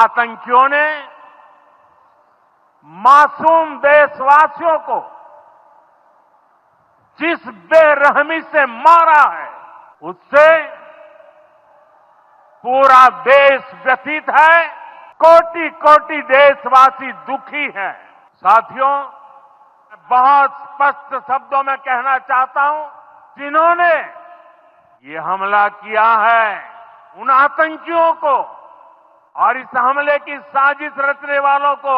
आतंकियों ने मासूम देशवासियों को जिस बेरहमी से मारा है, उससे पूरा देश व्यतीत है। कोटि कोटि देशवासी दुखी हैं। साथियों बहुत स्पष्ट शब्दों में कहना चाहता हूँ, जिन्होंने ये हमला किया है, उन आतंकियों को और इस हमले की साजिश रचने वालों को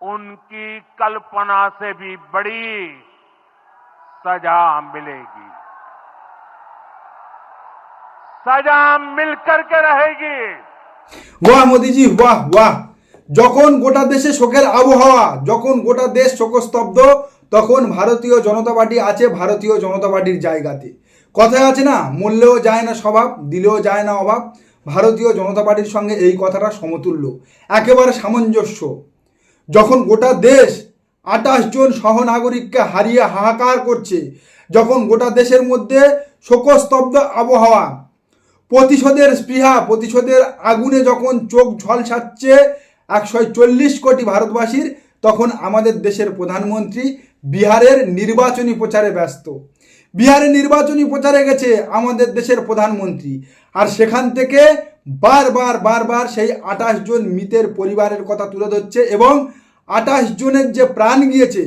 उनकी कल्पना से भी बड़ी सजा मिलेगी सजा मिलकर के रहेगी বাহ মোদিজি বাহ বাহ যখন গোটা দেশে শোকের আবহাওয়া যখন গোটা দেশ শোকস্তব্ধ তখন ভারতীয় জনতা পার্টি আছে ভারতীয় জনতা পার্টির জায়গাতে কথায় আছে না মূল্যেও যায় না স্বভাব দিলেও যায় না অভাব ভারতীয় জনতা পার্টির সঙ্গে এই কথাটা সমতুল্য, একেবারে সামঞ্জস্য। যখন গোটা দেশ আটাশ জন সহনাগরিককে হারিয়ে হাহাকার করছে, যখন গোটা দেশের মধ্যে শোকস্তব্ধ আবহাওয়া, প্রতিশোধের স্পৃহা, প্রতিশোধের আগুনে যখন চোখ ঝলসাচ্ছে একশো চল্লিশ কোটি ভারতবাসীর, তখন আমাদের দেশের প্রধানমন্ত্রী বিহারের নির্বাচনী প্রচারে ব্যস্ত। বিহারে নির্বাচনী প্রচারে গেছে আমাদের দেশের প্রধানমন্ত্রী। আর সেখান থেকে বারবার বারবার সেই আঠাশ জন মৃতের পরিবারের কথা তুলে ধরছে এবং আঠাশ জনের যে প্রাণ গিয়েছে,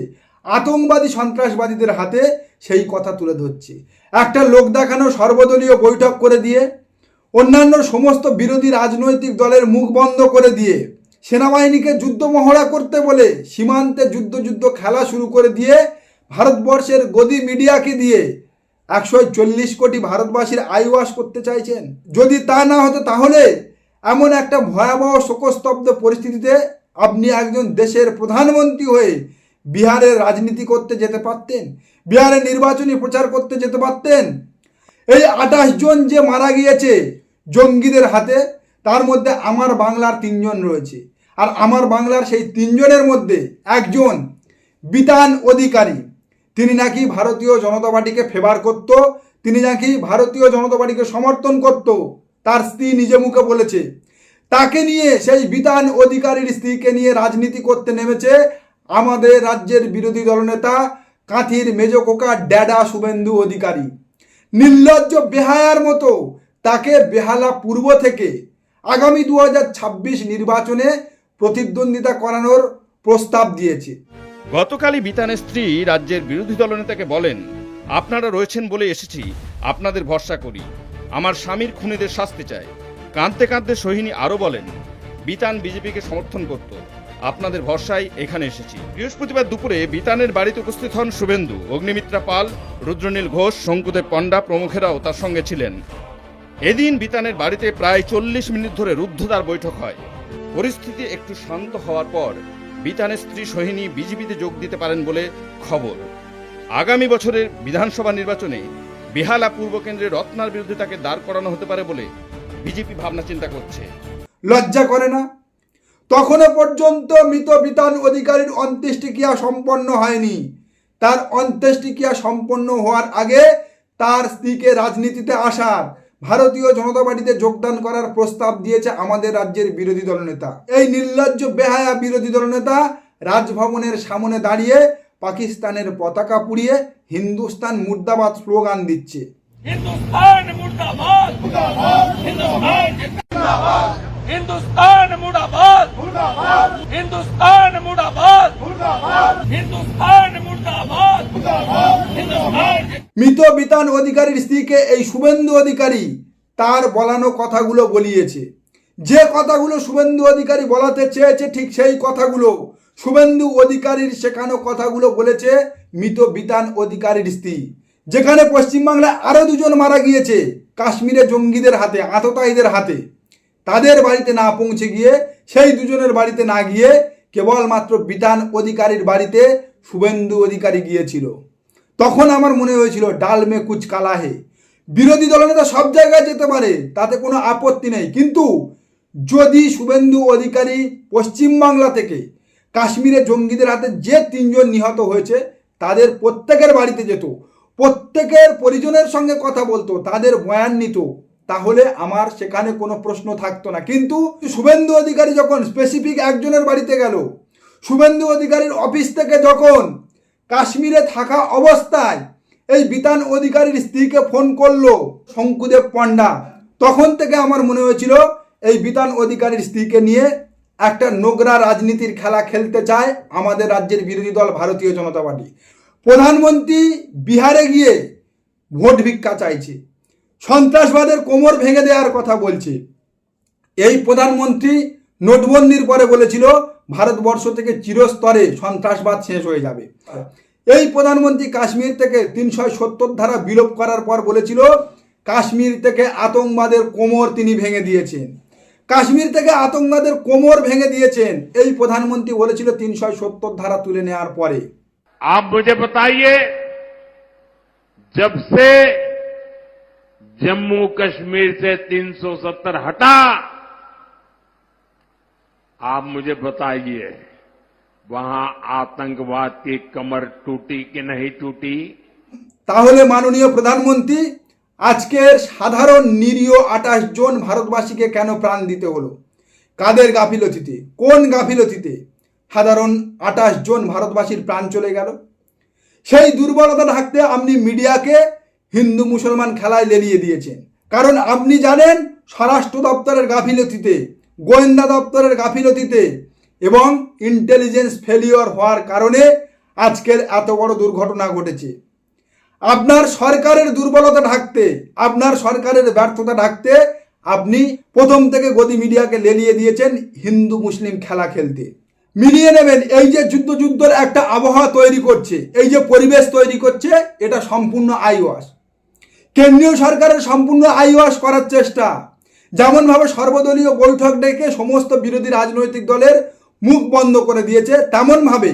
আতঙ্কবাদী সন্ত্রাসবাদীদের হাতে সেই কথা তুলে ধরছে। একটা লোক দেখানো সর্বদলীয় বৈঠক করে দিয়ে, অন্যান্য সমস্ত বিরোধী রাজনৈতিক দলের মুখ বন্ধ করে দিয়ে সেনাবাহিনীকে যুদ্ধ মহড়া করতে বলে সীমান্তে যুদ্ধ যুদ্ধ খেলা শুরু করে দিয়ে ভারতবর্ষের গদি মিডিয়াকে দিয়ে একশো চল্লিশ কোটি ভারতবাসীর আইওয়াস করতে চাইছেন। যদি তা না হতো তাহলে এমন একটা ভয়াবহ শোকস্তব্ধ পরিস্থিতিতে আপনি একজন দেশের প্রধানমন্ত্রী হয়ে বিহারের রাজনীতি করতে যেতে পারতেন বিহারে নির্বাচনী প্রচার করতে যেতে পারতেন। এই আঠাশ জন যে মারা গিয়েছে জঙ্গিদের হাতে, তার মধ্যে আমার বাংলার তিনজন রয়েছে। আর আমার বাংলার সেই তিনজনের মধ্যে একজন বিতান অধিকারী, তিনি নাকি ভারতীয় জনতা পার্টিকে ফেভার করত, তিনি নাকি ভারতীয় জনতা পার্টিকে সমর্থন করত, তার স্ত্রী নিজে মুখে বলেছে। তাকে নিয়ে সেই বিতান অধিকারীর স্ত্রীকে নিয়ে রাজনীতি করতে নেমেছে আমাদের রাজ্যের বিরোধী দলনেতা কাঁথির মেজ কোকা ড্যাডা শুভেন্দু অধিকারী। নির্লজ্জ বেহায়ার মতো তাকে বেহালা পূর্ব থেকে আগামী দু হাজার ছাব্বিশ নির্বাচনে প্রতিদ্বন্দ্বিতা করানোর প্রস্তাব দিয়েছে। গতকালই বিতানের স্ত্রী রাজ্যের বিরোধী দলনেতাকে বলেন, আপনারা রয়েছেন বলে এসেছি, আপনাদের ভরসা করি। আমার স্বামীর খুনিদের শাস্তি চাই। কাঁদতে কাঁদতে সোহিনী আরও বলেন, বিতান বিজেপিকে সমর্থন করত। আপনাদের ভরসায় এখানে এসেছি। বৃহস্পতিবার দুপুরে বিতানের বাড়িতে উপস্থিত হন শুভেন্দু, অগ্নিমিত্রা পাল, রুদ্রনীল ঘোষ, শঙ্কুদেব পণ্ডা প্রমুখেরাও তার সঙ্গে ছিলেন। এদিন বিতানের বাড়িতে প্রায় চল্লিশ মিনিট ধরে রুদ্ধদ্বার বৈঠক হয়। পরিস্থিতি একটু শান্ত হওয়ার পর বিতানের স্ত্রী সোহিনী বিজেপিতে যোগ দিতে পারেন বলে খবর। আগামী বছরের বিধানসভা নির্বাচনে বেহালা পূর্ব কেন্দ্রে রত্নার বিরুদ্ধে তাকে দাঁড় করানো হতে পারে বলে বিজেপি ভাবনা চিন্তা করছে। লজ্জা করে না? তখনও পর্যন্ত মৃত বিতান অধিকারীর অন্ত্যেষ্টিক্রিয়া সম্পন্ন হয়নি। তার অন্ত্যেষ্টিক্রিয়া সম্পন্ন হওয়ার আগে তার স্ত্রীকে রাজনীতিতে আসার ভারতীয় জনতা পার্টিতে যোগদান করার প্রস্তাব দিয়েছে আমাদের রাজ্যের বিরোধী দলনেতা এই নির্লজ্জ বেহায়া বিরোধী দলনেতা রাজভবনের সামনে দাঁড়িয়ে পাকিস্তানের পতাকা পুড়িয়ে হিন্দুস্তান মুর্দাবাদ স্লোগান দিচ্ছে। হিন্দুস্তান মুর্দাবাদ! हिंदुस्तान हिंदुस्तान मुर्दाबाद हिंदुस्तान मुर्दाबाद हिंदुस्तान मुर्दाबाद हिंदुस्तान মৃত বিতান অধিকারীর স্ত্রীকে এই শুভেন্দু অধিকারী তার বলানো কথাগুলো বলিয়েছে যে কথাগুলো শুভেন্দু অধিকারী বলাতে চেয়েছে ঠিক সেই কথাগুলো শুভেন্দু অধিকারীর শেখানো কথাগুলো বলেছে মৃত বিতান অধিকারীর স্ত্রী যেখানে পশ্চিমবাংলায় আরও দুজন মারা গিয়েছে কাশ্মীরে জঙ্গিদের হাতে আততায়ীদের হাতে তাদের বাড়িতে না পৌঁছে গিয়ে, সেই দুজনের বাড়িতে না গিয়ে কেবলমাত্র বিধান অধিকারীর বাড়িতে শুভেন্দু অধিকারী গিয়েছিল। তখন আমার মনে হয়েছিল, ডাল মে কুচ কালা হে। বিরোধী দলনেতা সব জায়গায় যেতে পারে, তাতে কোনো আপত্তি নেই। কিন্তু যদি শুভেন্দু অধিকারী পশ্চিমবাংলা থেকে কাশ্মীরে জঙ্গিদের হাতে যে তিনজন নিহত হয়েছে, তাদের প্রত্যেকের বাড়িতে যেত, প্রত্যেকের পরিজনের সঙ্গে কথা বলতো, তাদের বয়ান নিত। তাহলে আমার সেখানে কোনো প্রশ্ন থাকতো না। কিন্তু শুভেন্দু অধিকারী যখন স্পেসিফিক একজনের বাড়িতে গেল, শুভেন্দু অধিকারীর অফিস থেকে যখন কাশ্মীরে থাকা অবস্থায় এই বিতান অধিকারীর স্ত্রীকে ফোন করল শঙ্কুদেব পণ্ডা, তখন থেকে আমার মনে হয়েছিল এই বিতান অধিকারীর স্ত্রীকে নিয়ে একটা নোংরা রাজনীতির খেলা খেলতে চায় আমাদের রাজ্যের বিরোধী দল ভারতীয় জনতা পার্টি। প্রধানমন্ত্রী বিহারে গিয়ে ভোট ভিক্ষা চাইছে। সন্ত্রাসবাদের কোমর ভেঙে দেওয়ার কথা বলছে। এই প্রধানমন্ত্রী নোটবন্দির পরে বলেছিল, ভারতবর্ষ থেকে চিরস্তরে সন্ত্রাসবাদ শেষ হয়ে যাবে। এই প্রধানমন্ত্রী কাশ্মীর থেকে তিনশো সত্তর ধারা বিলোপ করার পর বলেছিল, কাশ্মীর থেকে আতঙ্কবাদের কোমর তিনি ভেঙে দিয়েছেন। কাশ্মীর থেকে আতঙ্কবাদের কোমর ভেঙে দিয়েছেন, এই প্রধানমন্ত্রী বলেছিল তিনশো সত্তর ধারা তুলে নেওয়ার পরে। আপ মুঝে বতাইয়ে जम्मू कश्मीर से 370 हटा आप मुझे बताइए वहां आतंकवाद की कमर टूटी कि नहीं टूटी তাহলে মাননীয় প্রধানমন্ত্রী আজকের সাধারণ নিরীহ আঠাশ জন ভারতবাসীকে কেন প্রাণ দিতে হলো কাদের গাফিলতিতে কোন গাফিলতিতে সাধারণ আঠাশ জন ভারতবাসীর প্রাণ চলে গেল সেই দুর্বলতা ঢাকতে আপনি মিডিয়াকে হিন্দু মুসলমান খেলায় লেলিয়ে দিয়েছেন। কারণ আপনি জানেন, স্বরাষ্ট্র দপ্তরের গাফিলতিতে, গোয়েন্দা দপ্তরের গাফিলতিতে এবং ইন্টেলিজেন্স ফেলিওর হওয়ার কারণে আজকের এত বড় দুর্ঘটনা ঘটেছে। আপনার সরকারের দুর্বলতা ঢাকতে, আপনার সরকারের ব্যর্থতা ঢাকতে আপনি প্রথম থেকে গদি মিডিয়াকে লেলিয়ে দিয়েছেন হিন্দু মুসলিম খেলা খেলতে। মিলিয়ে নেবেন, এই যে যুদ্ধ যুদ্ধের একটা আবহাওয়া তৈরি করছে, এই যে পরিবেশ তৈরি করছে, এটা সম্পূর্ণ আইওয়াস। কেন্দ্রীয় সরকারের সম্পূর্ণ আইওয়াস করার চেষ্টা। যেমনভাবে সর্বদলীয় বৈঠক ডেকে সমস্ত বিরোধী রাজনৈতিক দলের মুখ বন্ধ করে দিয়েছে, তেমনভাবে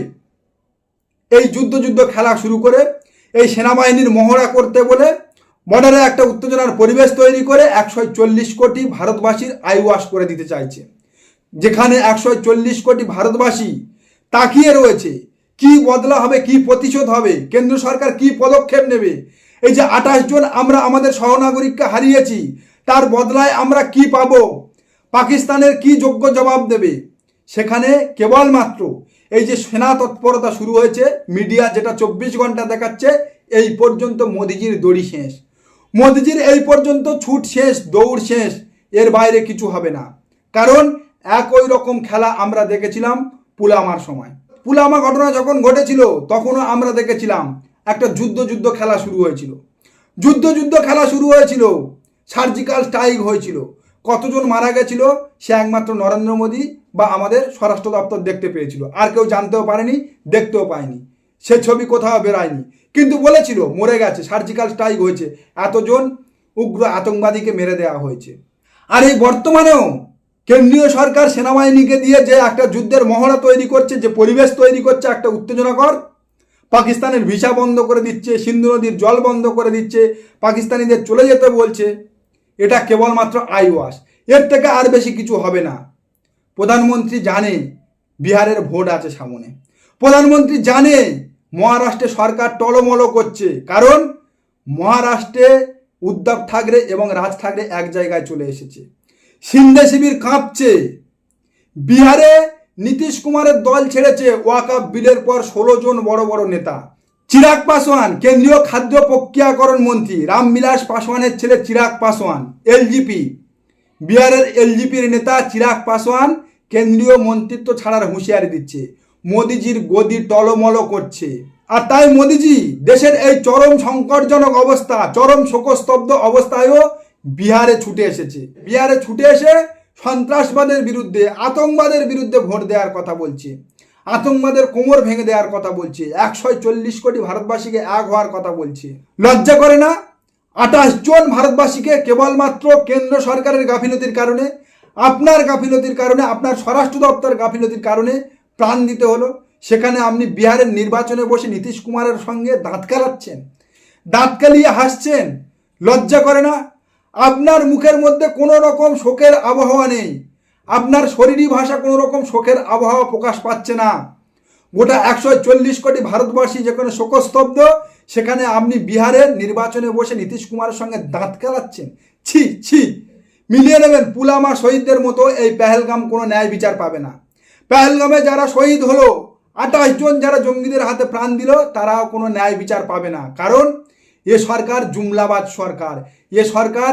এই যুদ্ধ যুদ্ধ খেলা শুরু করে, এই সেনাবাহিনীর মহড়া করতে বলে বর্ডারে একটা উত্তেজনার পরিবেশ তৈরি করে একশো চল্লিশ কোটি ভারতবাসীর আইওয়াস করে দিতে চাইছে। যেখানে একশো চল্লিশ কোটি ভারতবাসী তাকিয়ে রয়েছে, কি বদলা হবে, কি প্রতিশোধ হবে, কেন্দ্র সরকার কি পদক্ষেপ নেবে এই যে আঠাশ জন আমরা আমাদের সহনাগরিককে হারিয়েছি, তার বদলায় আমরা কি পাব? পাকিস্তানের কি যোগ্য জবাব দেবে? সেখানে কেবলমাত্র এই যে সেনা তৎপরতা শুরু হয়েছে, মিডিয়া যেটা চব্বিশ ঘণ্টা দেখাচ্ছে, এই পর্যন্ত মোদিজির দড়ি শেষ। মোদিজির এই পর্যন্ত ছুট শেষ, দৌড় শেষ, এর বাইরে কিছু হবে না। কারণ একই রকম খেলা আমরা দেখেছিলাম পুলামার সময়। পুলামা ঘটনা যখন ঘটেছিল, তখনও আমরা দেখেছিলাম একটা যুদ্ধ যুদ্ধ খেলা শুরু হয়েছিল। যুদ্ধ যুদ্ধ খেলা শুরু হয়েছিল, সার্জিক্যাল স্ট্রাইক হয়েছিল। কতজন মারা গেছিল সে একমাত্র নরেন্দ্র মোদী বা আমাদের স্বরাষ্ট্র দপ্তর দেখতে পেয়েছিল। আর কেউ জানতেও পারেনি, দেখতেও পায়নি। সে ছবি কোথাও বেরায়নি। কিন্তু বলেছিল, মরে গেছে, সার্জিক্যাল স্ট্রাইক হয়েছে। এতজন উগ্র আতঙ্কবাদীকে মেরে দেওয়া হয়েছে। আর এই বর্তমানেও কেন্দ্রীয় সরকার সেনাবাহিনীকে দিয়ে যে একটা যুদ্ধের মহড়া তৈরি করছে, যে পরিবেশ তৈরি করছে, একটা উত্তেজনাকর পাকিস্তানের ভিসা বন্ধ করে দিচ্ছে, সিন্ধু নদীর জল বন্ধ করে দিচ্ছে, পাকিস্তানিদের চলে যেতে বলছে। এটা কেবলমাত্র আইওয়াস। এর থেকে আর বেশি কিছু হবে না। প্রধানমন্ত্রী জানে বিহারের ভোট আছে সামনে। প্রধানমন্ত্রী জানে মহারাষ্ট্রে সরকার টলমল করছে। কারণ মহারাষ্ট্রে উদ্ধব ঠাকরে এবং রাজ ঠাকরে এক জায়গায় চলে এসেছে। সিন্ধে শিবির কাঁপছে। বিহারে নীতিশ কুমারের দল ছেড়েছে ওয়াকাপ বিলের পর ষোলো জন বড় বড় নেতা। চিরাগ পাসোয়ান, কেন্দ্রীয় খাদ্য প্রক্রিয়াকরণ মন্ত্রী রামবিলাস পাসওয়ানের ছেলে চিরাগ পাসওয়ান এলজিপি। বিহারের এলজিপির নেতা চিরাগ পাসওয়ান কেন্দ্রীয় মন্ত্রিত্ব ছাড়ার হুঁশিয়ারি দিচ্ছে। মোদিজির গদি টলমল করছে। আর তাই মোদিজি, দেশের এই চরম সংকটজনক অবস্থা, চরম শোকস্তব্ধ অবস্থায়ও বিহারে ছুটে এসেছে। বিহারে ছুটে এসে সন্ত্রাসবাদের বিরুদ্ধে, আতঙ্কবাদের বিরুদ্ধে ভোট দেওয়ার কথা বলছে। আতঙ্কবাদের কোমর ভেঙে দেওয়ার কথা বলছে। একশো চল্লিশ কোটি ভারতবাসীকে এক হওয়ার কথা বলছে। লজ্জা করে না? আঠাশ জন ভারতবাসীকে কেবলমাত্র কেন্দ্র সরকারের গাফিলতির কারণে, আপনার গাফিলতির কারণে, আপনার স্বরাষ্ট্র দপ্তর গাফিলতির কারণে প্রাণ দিতে হলো। সেখানে আপনি বিহারের নির্বাচনে বসে নীতিশ কুমারের সঙ্গে দাঁত কালাচ্ছেন। দাঁত কালিয়ে হাসছেন। লজ্জা করে না? আপনার মুখের মধ্যে কোনো রকম শোকের আবহাওয়া নেই। আপনার শরীরী ভাষা কোনো রকম শোকের আবহাওয়া প্রকাশ পাচ্ছে না। গোটা একশো চল্লিশ কোটি ভারতবাসী যেখানে শোকস্তব্ধ, সেখানে আপনি বিহারের নির্বাচনে বসে নীতিশ কুমারের সঙ্গে দাঁত কেলাচ্ছেন। ছি ছি। মিলিয়ে নেবেন পুলামা শহীদদের মতো এই পেহেলগাম কোনো ন্যায় বিচার পাবে না। পেহেলগামে যারা শহীদ হলো আঠাশ জন যারা জঙ্গিদের হাতে প্রাণ দিল, তারাও কোনো ন্যায় বিচার পাবে না। কারণ এ সরকার জুমলাবাদ সরকার, এ সরকার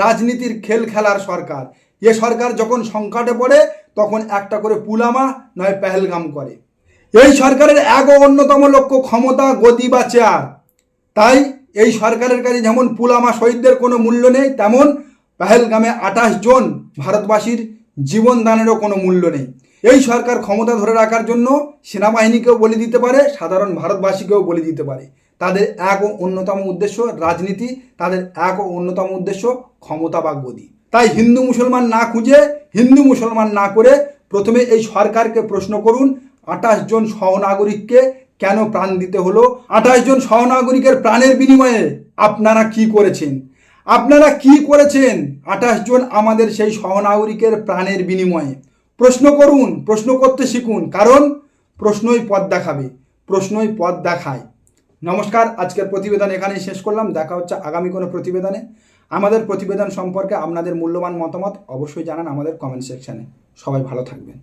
রাজনীতির খেল খেলার সরকার, এ সরকার যখন সংকটে পড়ে তখন একটা করে পুলামা, নয় পেহেলগাম করে। এই সরকারের এক অন্যতম লক্ষ্য ক্ষমতা, গতি বা চেয়ার। তাই এই সরকারের কাছে যেমন পুলামা শহীদদের কোনো মূল্য নেই, তেমন পেহেলগামে আঠাশ জন ভারতবাসীর জীবন দানেরও কোনো মূল্য নেই। এই সরকার ক্ষমতা ধরে রাখার জন্য সেনাবাহিনীকেও বলে দিতে পারে, সাধারণ ভারতবাসীকেও বলে দিতে পারে। তাদের এক ও অন্যতম উদ্দেশ্য রাজনীতি, তাদের এক ও অন্যতম উদ্দেশ্য ক্ষমতা বা তাই হিন্দু মুসলমান না খুঁজে, হিন্দু মুসলমান না করে প্রথমে এই সরকারকে প্রশ্ন করুন, আঠাশ জন সহনাগরিককে কেন প্রাণ দিতে হলো? আঠাশ জন সহনাগরিকের প্রাণের বিনিময়ে আপনারা কি করেছেন? আপনারা কি করেছেন? আঠাশ জন আমাদের সেই সহনাগরিকের প্রাণের বিনিময়ে। প্রশ্ন করুন, প্রশ্ন করতে শিখুন, কারণ প্রশ্নই পথ দেখাবে, প্রশ্নই পথ দেখায়। নমস্কার, আজকের প্রতিবেদন এখানেই শেষ করলাম। দেখা হচ্ছে আগামী কোনো প্রতিবেদনে। আমাদের প্রতিবেদন সম্পর্কে আপনাদের মূল্যবান মতামত অবশ্যই জানান আমাদের কমেন্ট সেকশানে। সবাই ভালো থাকবেন।